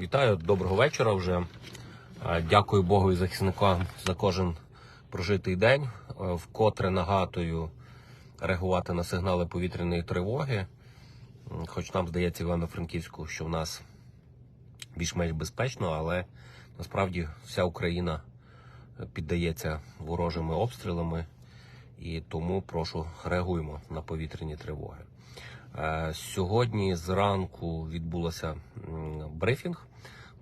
Вітаю, доброго вечора вже. Е, Дякую Богу і захисникам за кожен прожитий день. Е, Вкотре нагадую реагувати на сигнали повітряної тривоги. Хоч нам здається Івано-Франківську, що в нас більш-менш безпечно, але насправді вся Україна піддається ворожими обстрілами, і тому прошу реагуємо на повітряні тривоги. Е, Сьогодні зранку відбулося брифінг.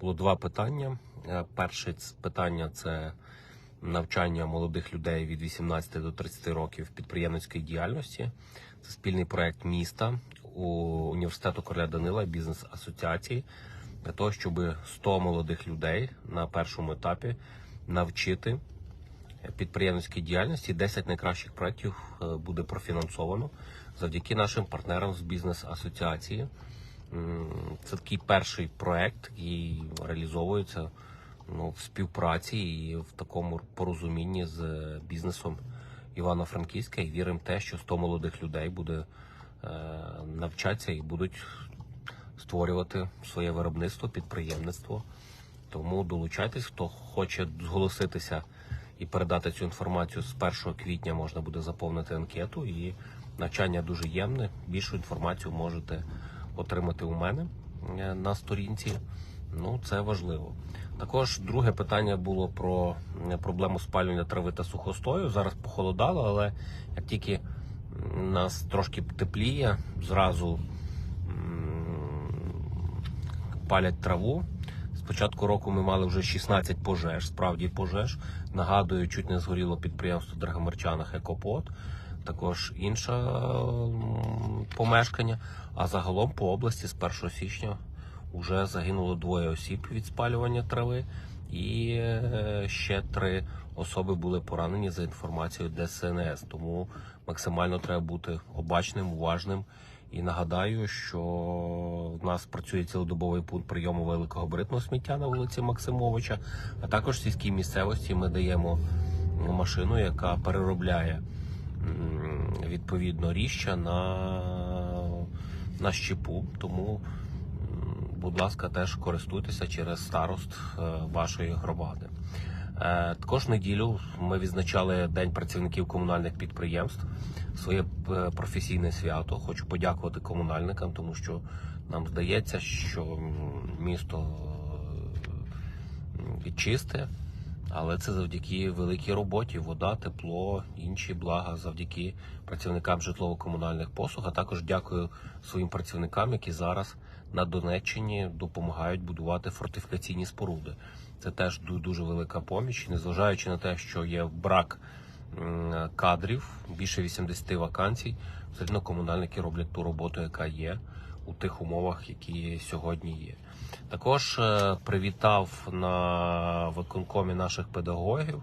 Було два питання. Е, Перше питання це навчання молодих людей від 18 до 30 років підприємницької діяльності. Це спільний проект міста у університету Короля Данила бізнес асоціації для того, щоб 100 молодих людей на першому етапі навчити підприємницькій діяльності 10 найкращих проєктів е, буде профінансовано завдяки нашим партнерам з бізнес-асоціації. Це такий перший проект, який реалізовується ну, в співпраці і в такому порозумінні з бізнесом Івано-Франківська. І віримо в те, що 100 молодих людей буде е, навчатися і будуть створювати своє виробництво, підприємництво. Тому долучайтесь, хто хоче зголоситися і передати цю інформацію з 1 квітня можна буде заповнити анкету. І навчання дуже ємне. Більшу інформацію можете отримати у мене е, на сторінці. Ну, це важливо. Також друге питання було про е, проблему спалювання трави та сухостою. Зараз похолодало, але як тільки нас трошки тепліє, зразу палять траву. З початку року ми мали вже 16 пожеж, справді пожеж. Нагадую, чуть не згоріло підприємство в Екопод, також інше помешкання. А загалом по області з 1 січня вже загинуло двоє осіб від спалювання трави, і е, ще три особи були поранені за інформацією ДСНС. Тому максимально треба бути обачним, уважним. І нагадаю, що в нас працює цілодобовий пункт прийому великогабаритного сміття на вулиці Максимовича, а також в сільській місцевості ми даємо машину, яка переробляє відповідно ріща на, на щепу. Тому, будь ласка, теж користуйтеся через старост е, вашої громади. Е, Також неділю ми відзначали День працівників комунальних підприємств, своє е, професійне свято. Хочу подякувати комунальникам, тому що нам здається, що місто е, чисте, але це завдяки великій роботі, вода, тепло, інші блага, завдяки працівникам житлово-комунальних послуг. А також дякую своїм працівникам, які зараз на Донеччині допомагають будувати фортифікаційні споруди. Це теж дуже велика поміч, незважаючи на те, що є брак кадрів, більше 80 вакансій. Все одно комунальники роблять ту роботу, яка є у тих умовах, які сьогодні є. Також е, привітав на виконкомі наших педагогів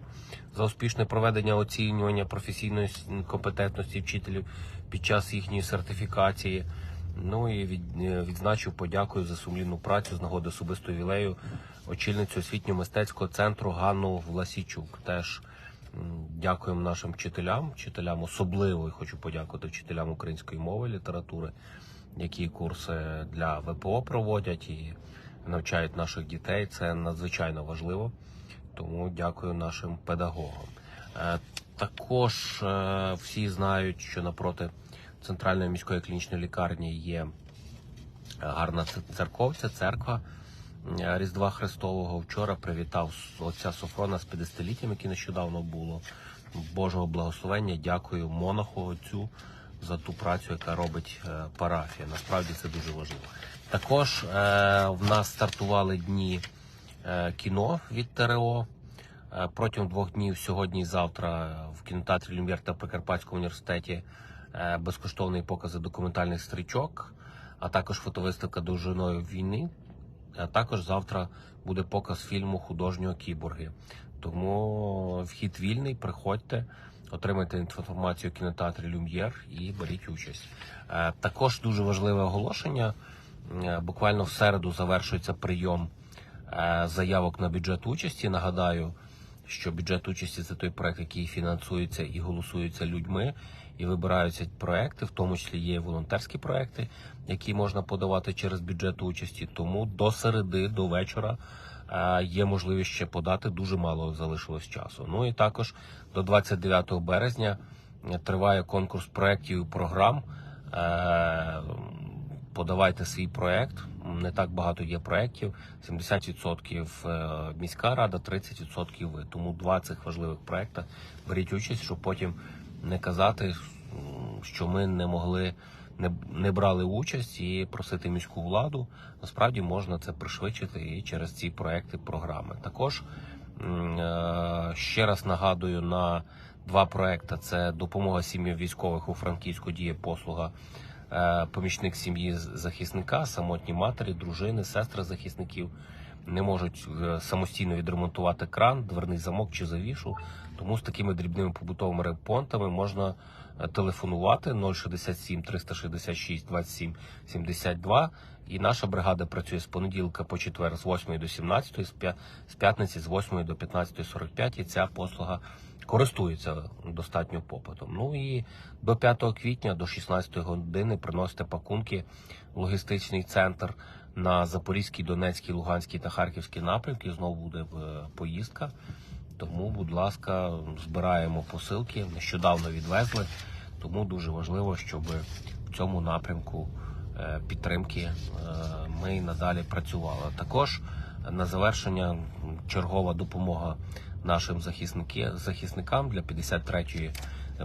за успішне проведення оцінювання професійної компетентності вчителів під час їхньої сертифікації. Ну і е, відзначив подякую за сумлінну працю з нагоди особистого вілею очільницю освітньо-мистецького центру Ганну Власічук. Теж дякуємо нашим вчителям, вчителям особливо і хочу подякувати вчителям української мови, літератури, які курси для ВПО проводять і навчають наших дітей. Це надзвичайно важливо. Тому дякую нашим педагогам. Е, Також е, всі знають, що напроти центральної міської клінічної лікарні є гарна ц- церковця, церква е, Різдва Христового. Вчора привітав отця Софрона з 50-літтям, яке нещодавно було. Божого благословення. Дякую монаху отцю за ту працю, яка робить е, парафія. Насправді це дуже важливо. Також е, в нас стартували дні е, кіно від ТРО. Протягом двох днів сьогодні і завтра в кінотеатрі Люм'єр та Прикарпатському університеті безкоштовний покази документальних стрічок, а також фотовиставка довжиною війни. А також завтра буде показ фільму художнього кіборги. Тому вхід вільний, приходьте, отримайте інформацію в кінотеатрі Люм'єр і беріть участь. Е, Також дуже важливе оголошення. Е, Буквально в середу завершується прийом е, заявок на бюджет участі. Нагадаю, що бюджет участі це той проект, який фінансується і голосується людьми, і вибираються проекти, в тому числі є волонтерські проекти, які можна подавати через бюджет участі. Тому до середи, до вечора є можливість ще подати. Дуже мало залишилось часу. Ну і також до 29 березня триває конкурс проєктів і програм. Е, Подавайте свій проект. Не так багато є проєктів. 70% е, міська рада, 30% ви. Тому два цих важливих проєкта беріть участь, щоб потім не казати, що ми не могли, не, не брали участь і просити міську владу. Насправді можна це пришвидшити і через ці проекти, програми. Також е, ще раз нагадую на два проекти: це допомога сім'ям військових у Франківську діє послуга. е, Помічник сім'ї захисника, самотні матері, дружини, сестри захисників не можуть е, самостійно відремонтувати кран, дверний замок чи завішу. Тому з такими дрібними побутовими ремонтами можна е, телефонувати 067 366 27 72. І наша бригада працює з понеділка по четвер з 8 до 17, з п'я- з п'ятниці з 8 до 15.45. І ця послуга користується достатньо попитом. Ну і до 5 квітня, до 16 години приносите пакунки в логістичний центр на Запорізький, Донецький, Луганський та Харківський напрямки. Знову буде е, поїздка. Тому, будь ласка, збираємо посилки. Нещодавно відвезли. Тому дуже важливо, щоб в цьому напрямку е, підтримки е, ми надалі працювали. Також на завершення чергова допомога нашим захисникам для 53-ї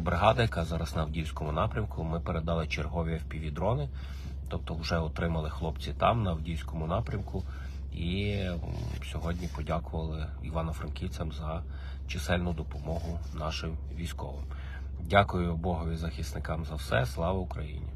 бригади, яка зараз на Авдіївському напрямку. Ми передали чергові FPV-дрони, тобто вже отримали хлопці там на Авдіївському напрямку. І сьогодні подякували івано-франківцям за чисельну допомогу нашим військовим. Дякую Богові захисникам за все. Слава Україні!